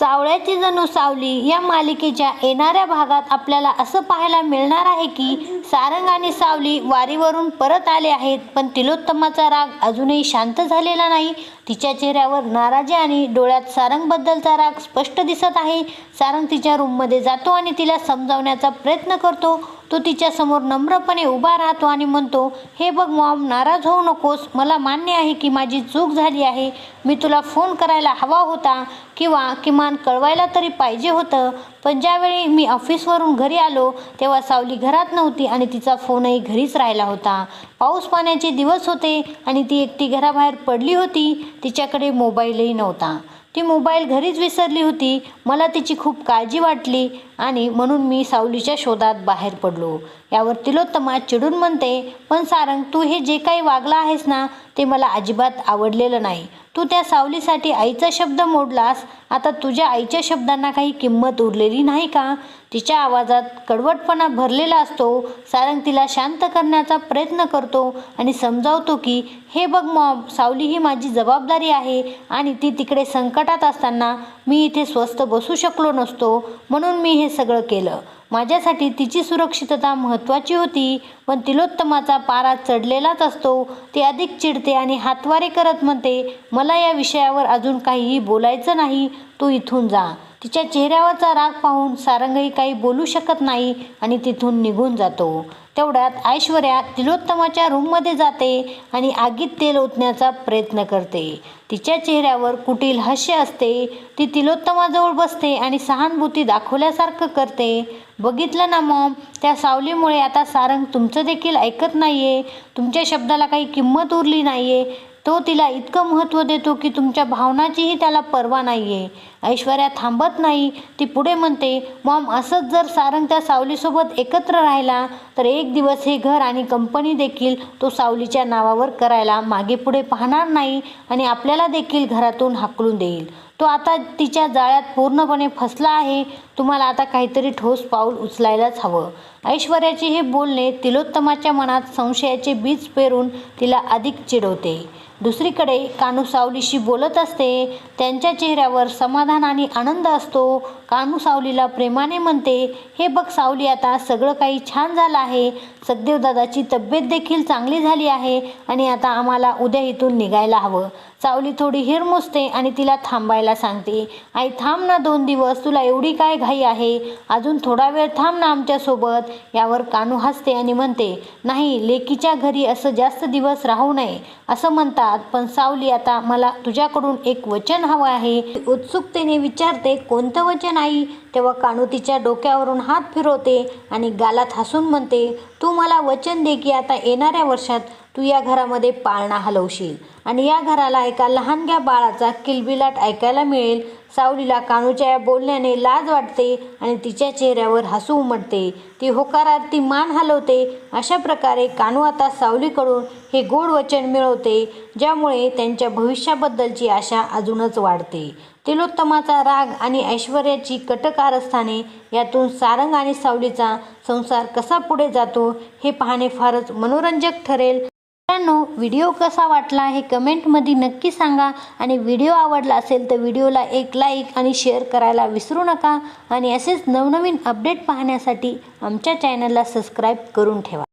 सावळ्याची जणू सावली या मालिकेच्या येणाऱ्या भागात आपल्याला असं पाहायला मिळणार आहे की सारंग आणि सावली वारीवरून परत आले आहेत पण तिलोत्तमाचा राग अजूनही शांत झालेला नाही. तिच्या चेहऱ्यावर नाराजी आणि डोळ्यात सारंगबद्दलचा राग स्पष्ट दिसत आहे. सारंग तिच्या रूममध्ये जातो आणि तिला समजावण्याचा प्रयत्न करतो. तो तिच्यासमोर नम्रपणे उभा राहतो आणि म्हणतो हे बघ मॉम नाराज होऊ नकोस. मला मान्य आहे की माझी चूक झाली आहे. मी तुला फोन करायला हवा होता किंवा किमान कळवायला तरी पाहिजे होतं. पण ज्यावेळी मी ऑफिसवरून घरी आलो तेव्हा सावली घरात नव्हती आणि तिचा फोनही घरीच राहिला होता. पाऊस पाण्याचे दिवस होते आणि ती एकटी घराबाहेर पडली होती. तिच्याकडे मोबाईलही नव्हता. ती मोबाईल घरीच विसरली होती. मला तिची खूप काळजी वाटली आणि म्हणून मी सावलीच्या शोधात बाहेर पडलो. यावर तिलोत्तमा चिडून म्हणते पण सारंग तू हे जे काही वागला आहेस ना ते मला अजिबात आवडलेलं नाही. तू त्या सावलीसाठी आईचा शब्द मोडलास. आता तुझ्या आईच्या शब्दांना काही किंमत उरलेली नाही का? तिच्या आवाजात कडवटपणा भरलेला असतो. सारंग तिला शांत करण्याचा प्रयत्न करतो आणि समजावतो की हे बघ मॉम सावली ही माझी जबाबदारी आहे आणि ती तिकडे संकटात असताना मी इथे स्वस्त बसू शकलो नसतो. म्हणून मी हे सगळं केलं. माझ्यासाठी तिची सुरक्षितता महत्त्वाची होती पण तिलोत्तमाचा पारा चढलेलाच असतो. ती अधिक चिडते आणि हातवारे करत म्हणते मला या विषयावर अजून काहीही बोलायचं नाही तू इथून जा. तिच्या चेहऱ्यावरचा राग पाहून सारंगही काही बोलू शकत नाही आणि तिथून निघून जातो. तेवढ्यात ऐश्वर्या तिलोत्तमाच्या रूममध्ये जाते आणि आगीत तेल ओतण्याचा प्रयत्न करते. तिच्या चेहऱ्यावर कुटील हास्य असते. ती तिलोत्तमाजवळ बसते आणि सहानुभूती दाखवल्यासारखं करते. बघितलं ना मॉम? त्या सावलीमुळे आता सारंग तुमचं देखील ऐकत नाही आहे तुमच्या शब्दाला काही किंमत उरली नाही आहे तो तिला इतकं महत्त्व देतो की तुमच्या भावनाचीही त्याला पर्वा नाही आहे ऐश्वर्या थांबत नाही. ती पुढे म्हणते मॉम असंच जर सारंग त्या सावलीसोबत एकत्र राहिला तर एक दिवस हे घर आणि कंपनी देखील तो सावलीच्या नावावर करायला मागे पुढे पाहणार नाही आणि आपल्याला देखील घरातून हाकलून देईल. तो आता तिच्या जाळ्यात पूर्णपणे फसला आहे. तुम्हाला आता काहीतरी ठोस पाऊल उचलायलाच हवं. ऐश्वर्याचे हे बोलणे तिलोत्तमाच्या मनात संशयाचे बीज पेरून तिला अधिक चिडवते. दुसरीकडे कानू सावलीशी बोलत असते. त्यांच्या चेहऱ्यावर समाधान आणि आनंद असतो. कानू सावलीला प्रेमाने म्हणते हे बघ सावली आता सगळं काही छान झालं आहे. सखदेवदादाची तब्येत देखील चांगली झाली आहे आणि आता आम्हाला उद्या इथून निघायला हवं. सावली थोडी हिरमुसते आणि तिला थांबायला सांगते. आई थांब ना दोन दिवस. तुला एवढी काय घाई आहे. अजून थोडा वेळ थांब ना आमच्यासोबत. यावर कानू हसते आणि म्हणते नाही लेकीच्या घरी असं जास्त दिवस राहू नये. असं म्हणतात. पण सावली आता मला तुझ्याकडून एक वचन हवं आहे. उत्सुकतेने विचारते कोणतं वचन आई? तेव्हा कानू तिच्या डोक्यावरून हात फिरवते आणि गालात हसून म्हणते तू मला वचन दे की आता येणाऱ्या वर्षात तू या घरामध्ये पाळणा हलवशील आणि या घराला एका लहानग्या बाळाचा किलबिलाट ऐकायला मिळेल. सावलीला कानूच्या या बोलण्याने लाज वाटते आणि तिच्या चेहऱ्यावर हसू उमटते. ती होकारात ती मान हलवते. अशा प्रकारे कानू आता सावलीकडून हे गोड वचन मिळवते ज्यामुळे त्यांच्या भविष्याबद्दलची आशा अजूनच वाढते. तिलोत्तमाचा राग आणि ऐश्वर्याची कटकारस्थाने यातून सारंग आणि सावलीचा संसार कसा पुढे जातो हे पाहणे फारच मनोरंजक ठरेल. मित्रांनो व्हिडिओ कसा वाटला हे कमेंटमध्ये नक्की सांगा. आणि व्हिडिओ आवडला असेल तर व्हिडिओला एक लाईक आणि शेअर करायला विसरू नका. आणि असेच नवनवीन अपडेट पाहण्यासाठी आमच्या चॅनलला सबस्क्राईब करून ठेवा.